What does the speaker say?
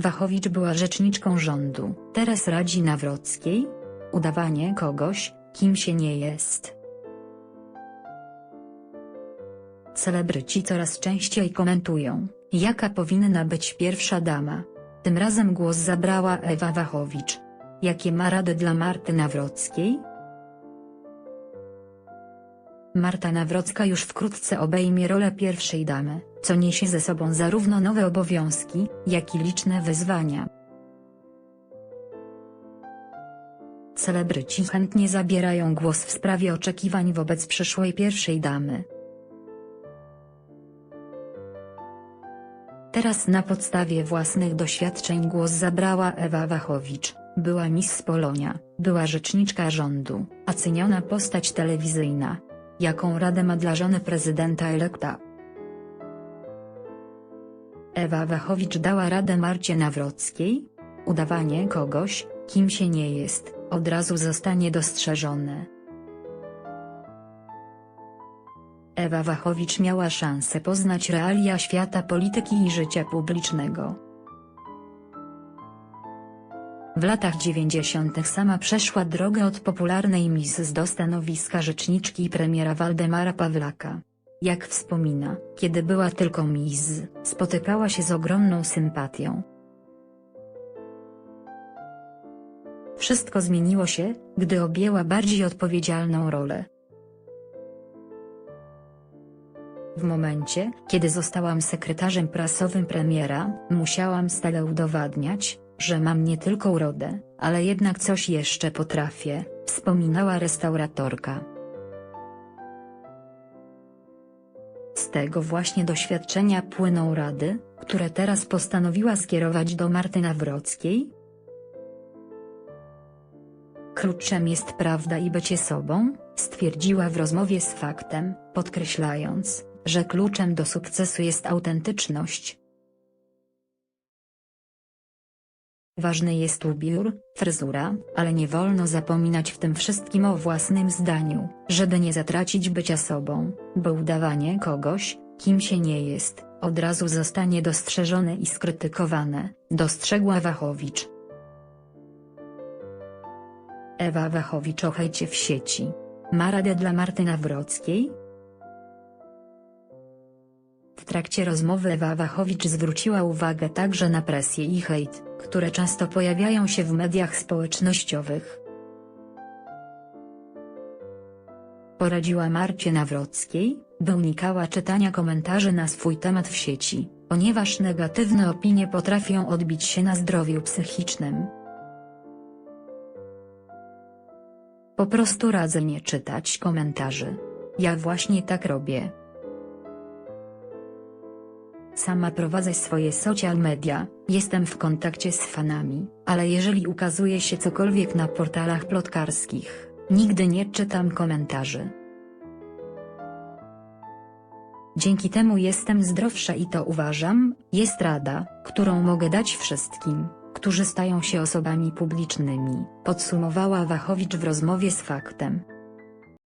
Wachowicz była rzeczniczką rządu, teraz radzi Nawrockiej? Udawanie kogoś, kim się nie jest. Celebryci coraz częściej komentują, jaka powinna być pierwsza dama. Tym razem głos zabrała Ewa Wachowicz. Jakie ma rady dla Marty Nawrockiej? Marta Nawrocka już wkrótce obejmie rolę pierwszej damy, co niesie ze sobą zarówno nowe obowiązki, jak i liczne wyzwania. Celebryci chętnie zabierają głos w sprawie oczekiwań wobec przyszłej pierwszej damy. Teraz na podstawie własnych doświadczeń głos zabrała Ewa Wachowicz, była Miss Polonia, była rzeczniczka rządu, a ceniona postać telewizyjna. Jaką radę ma dla żony prezydenta elekta? Ewa Wachowicz dała radę Marcie Nawrockiej? Udawanie kogoś, kim się nie jest, od razu zostanie dostrzeżone. Ewa Wachowicz miała szansę poznać realia świata polityki i życia publicznego. W latach 90. sama przeszła drogę od popularnej Miss do stanowiska rzeczniczki premiera Waldemara Pawlaka. Jak wspomina, kiedy była tylko Miss, spotykała się z ogromną sympatią. Wszystko zmieniło się, gdy objęła bardziej odpowiedzialną rolę. W momencie, kiedy zostałam sekretarzem prasowym premiera, musiałam stale udowadniać, że mam nie tylko urodę, ale jednak coś jeszcze potrafię, wspominała restauratorka. Z tego właśnie doświadczenia płyną rady, które teraz postanowiła skierować do Marty Nawrockiej. Kluczem jest prawda i bycie sobą, stwierdziła w rozmowie z faktem, podkreślając, że kluczem do sukcesu jest autentyczność. Ważny jest ubiór, fryzura, ale nie wolno zapominać w tym wszystkim o własnym zdaniu, żeby nie zatracić bycia sobą, bo udawanie kogoś, kim się nie jest, od razu zostanie dostrzeżone i skrytykowane, dostrzegła Wachowicz. Ewa Wachowicz o hejcie w sieci. Ma radę dla Marty Nawrockiej? Trakcie rozmowy Ewa Wachowicz zwróciła uwagę także na presję i hejt, które często pojawiają się w mediach społecznościowych. Poradziła Marcie Nawrockiej, by unikała czytania komentarzy na swój temat w sieci, ponieważ negatywne opinie potrafią odbić się na zdrowiu psychicznym. Po prostu radzę nie czytać komentarzy. Ja właśnie tak robię. Sama prowadzę swoje social media, jestem w kontakcie z fanami, ale jeżeli ukazuje się cokolwiek na portalach plotkarskich, nigdy nie czytam komentarzy. Dzięki temu jestem zdrowsza i to uważam, jest rada, którą mogę dać wszystkim, którzy stają się osobami publicznymi, podsumowała Wachowicz w rozmowie z faktem.